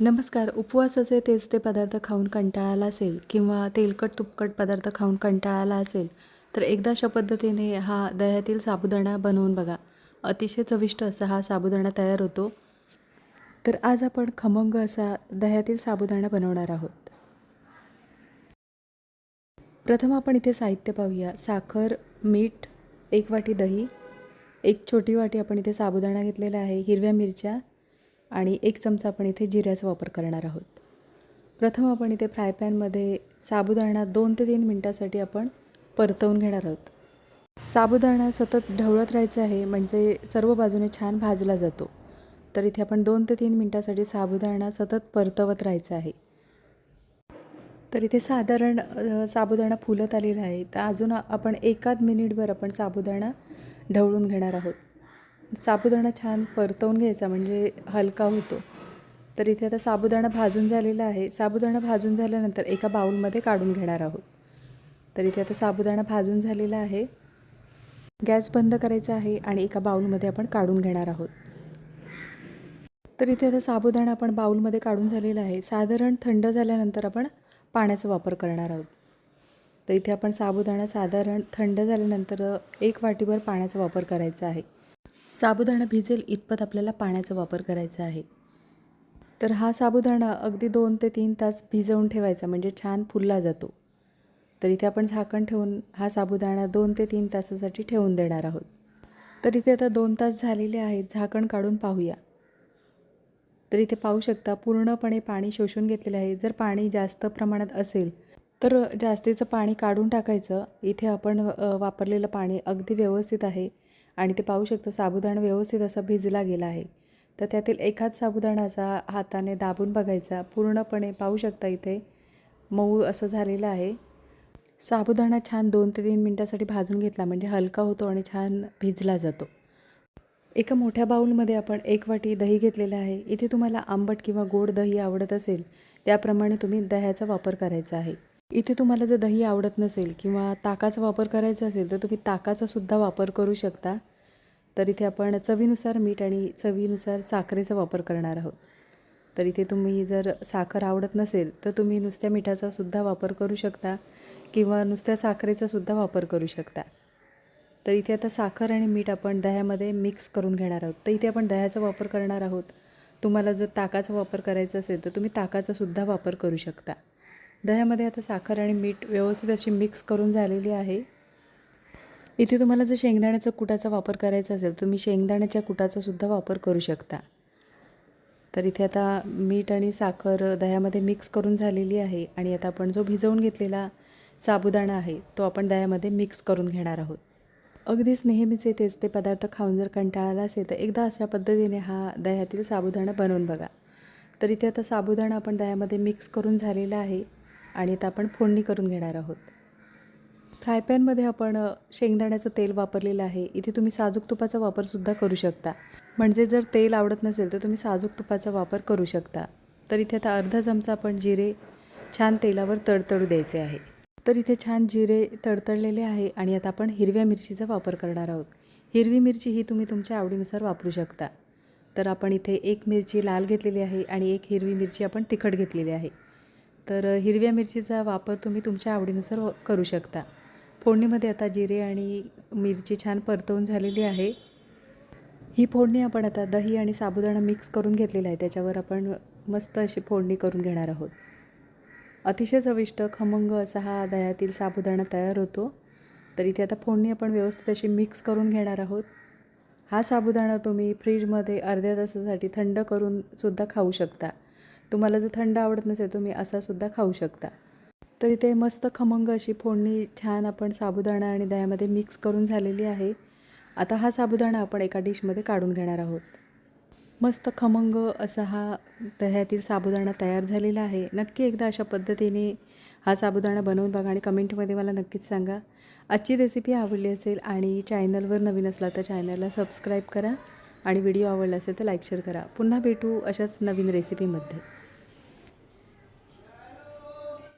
नमस्कार उपवासाचे तेच ते पदार्थ खाऊन कंटाळाला असेल किंवा तेलकट तुपकट पदार्थ खाऊन कंटाळाला असेल तर एकदा अशा पद्धतीने हा दह्यातील साबुदाणा बनवून बघा. अतिशय चविष्ट असा हा साबुदाणा तयार होतो. तर आज आपण खमंग असा दह्यातील साबुदाणा बनवणार आहोत. प्रथम आपण इथे साहित्य पाहूया. साखर मीठ एक वाटी दही एक छोटी वाटी आपण इथे साबुदाणा घेतलेला आहे हिरव्या मिरच्या आणि एक चमचा आपण इथे जिऱ्याचा वापर करणार आहोत. प्रथम आपण इथे फ्राय पॅनमध्ये साबुदाणा दोन ते तीन मिनटासाठी आपण परतवून घेणार आहोत. साबुदाणा सतत ढवळत राहायचं आहे म्हणजे सर्व बाजूने छान भाजला जातो. तर इथे आपण दोन ते तीन मिनटासाठी साबुदाणा सतत परतवत राहायचं आहे. तर इथे साधारण साबुदाणा फुलत आलेला आहे. तर अजून आपण एकाद मिनिटभर आपण साबुदाणा ढवळून घेणार आहोत. साबुदाणा छान परतवून घ्यायचा म्हणजे हलका होतो. तर इथे आता साबुदाणा भाजून झालेला आहे. साबुदाणा भाजून झाल्यानंतर एका बाऊलमध्ये काढून घेणार आहोत. तर इथे आता साबुदाणा भाजून झालेला आहे. गॅस बंद करायचा आहे आणि एका बाऊलमध्ये आपण काढून घेणार आहोत. तर इथे आता साबुदाणा आपण बाऊलमध्ये काढून झालेला आहे. साधारण थंड झाल्यानंतर आपण पाण्याचा वापर करणार आहोत. तर इथे आपण साबुदाणा साधारण थंड झाल्यानंतर एक वाटीभर पाण्याचा वापर करायचा आहे. साबुदाणा भिजेल इतपत आपल्याला पाण्याचा वापर करायचा आहे. तर हा साबुदाणा अगदी दोन ते तीन तास भिजवून ठेवायचा म्हणजे छान फुलला जातो. तर इथे आपण झाकण ठेवून हा साबुदाणा दोन ते तीन तासासाठी ठेवून देणार आहोत. तर इथे आता दोन तास झालेले आहेत झाकण काढून पाहूया. तर इथे पाहू शकता पूर्णपणे पाणी शोषून घेतलेले आहे. जर पाणी जास्त प्रमाणात असेल तर जास्तीचं पाणी काढून टाकायचं. इथे आपण वापरलेलं पाणी अगदी व्यवस्थित आहे. आणि ते पाहू शकता साबुदाणा व्यवस्थित असा भिजला गेला आहे. तर त्यातील एखाद साबुदाणाचा हाताने दाबून बघायचा. पूर्णपणे पाहू शकता इथे मऊ असं झालेलं आहे. साबुदाणा छान दोन ते तीन मिनटासाठी भाजून घेतला म्हणजे हलका होतो आणि छान भिजला जातो. एका मोठ्या बाऊलमध्ये आपण एक वाटी दही घेतलेलं आहे. इथे तुम्हाला आंबट किंवा गोड दही आवडत असेल त्याप्रमाणे तुम्ही दह्याचा वापर करायचा आहे. इथे तुम्हाला जर दही आवडत नसेल किंवा ताकाचा वापर करायचा असेल तर तुम्ही ताकाचा सुद्धा वापर करू शकता. तर इथे आपण चवीनुसार मीठ आणि चवीनुसार साखरेचा वापर करणार आहोत. तर इथे तुम्ही जर साखर आवडत नसेल तर तुम्ही नुसत्या मिठाचा सुद्धा वापर करू शकता किंवा नुसत्या साखरेचा सुद्धा वापर करू शकता. तर इथे आता साखर आणि मीठ आपण दह्यामध्ये मिक्स करून घेणार आहोत. तर इथे आपण दह्याचा वापर करणार आहोत. तुम्हाला जर ताकाचा वापर करायचा असेल तर तुम्ही ताकाचा सुद्धा वापर करू शकता. दह्यामध्ये आता साखर आणि मीठ व्यवस्थित अशी मिक्स करून झालेली आहे. इथे तुम्हाला जर शेंगदाण्याचा कुटाचा वापर करायचा असेल तुम्ही शेंगदाण्याच्या कुटाचा सुद्धा वापर करू शकता. तर इथे आता मीठ आणि साखर दह्यामध्ये मिक्स करून झालेली आहे आणि आता आपण जो भिजवून घेतलेला साबुदाणा आहे तो आपण दह्यामध्ये मिक्स करून घेणार आहोत. अगदीच नेहमीचे तेच ते पदार्थ खाऊन जर कंटाळाला असेल तर एकदा अशा पद्धतीने हा दह्यातील साबुदाणा बनवून बघा. तर इथे आता साबुदाणा आपण दह्यामध्ये मिक्स करून झालेला आहे आणि आता आपण फोडणी करून घेणार आहोत. फ्राय पॅनमध्ये आपण शेंगदाण्याचं तेल वापरलेलं आहे. इथे तुम्ही साजूक तुपाचा वापरसुद्धा करू शकता. म्हणजे जर तेल आवडत नसेल तर तुम्ही साजूक तुपाचा वापर करू शकता. तर इथे आता अर्धा चमचा आपण जिरे छान तेलावर तडतडू द्यायचे आहे. तर इथे छान जिरे तडतडलेले आहे आणि आता आपण हिरव्या मिरचीचा वापर करणार आहोत. हिरवी मिरची ही तुम्ही तुमच्या आवडीनुसार वापरू शकता. तर आपण इथे एक मिरची लाल घेतलेली आहे आणि एक हिरवी मिरची आपण तिखट घेतलेली आहे. तर हिरव्या मिरचीचा वापर तुम्ही तुमच्या आवडीनुसार व- करू शकता. फोडणीमध्ये आता जिरे आणि मिरची छान परतवून झालेली आहे. ही फोडणी आपण आता दही आणि साबुदाणा मिक्स करून घेतलेला आहे. त्याच्यावर आपण मस्त अशी फोडणी करून घेणार आहोत. अतिशय चविष्ट खमंग असा हा दह्यातील साबुदाणा तयार होतो. तर इथे आता फोडणी आपण व्यवस्थित अशी मिक्स करून घेणार आहोत. हा साबुदाणा तुम्ही फ्रीजमध्ये अर्ध्या तासासाठी थंड करून सुद्धा खाऊ शकता. तुम्हाला जर थंड आवडत नसेल तुम्ही असासुद्धा खाऊ शकता. तर इथे मस्त खमंग अशी फोडणी छान आपण साबुदाणा आणि दह्यामध्ये मिक्स करून झालेली आहे. आता हा साबुदाणा आपण एका डिशमध्ये काढून घेणार आहोत. मस्त खमंग असा हा दह्यातील साबुदाणा तयार झालेला आहे. नक्की एकदा अशा पद्धतीने हा साबुदाणा बनवून बघा आणि कमेंटमध्ये मला नक्कीच सांगा. आजची रेसिपी आवडली असेल आणि चॅनलवर नवीन असला तर चॅनलला सबस्क्राईब करा आणि व्हिडिओ आवडला असेल तर लाईक शेअर करा. पुन्हा भेटू अशाच नवीन रेसिपीमध्ये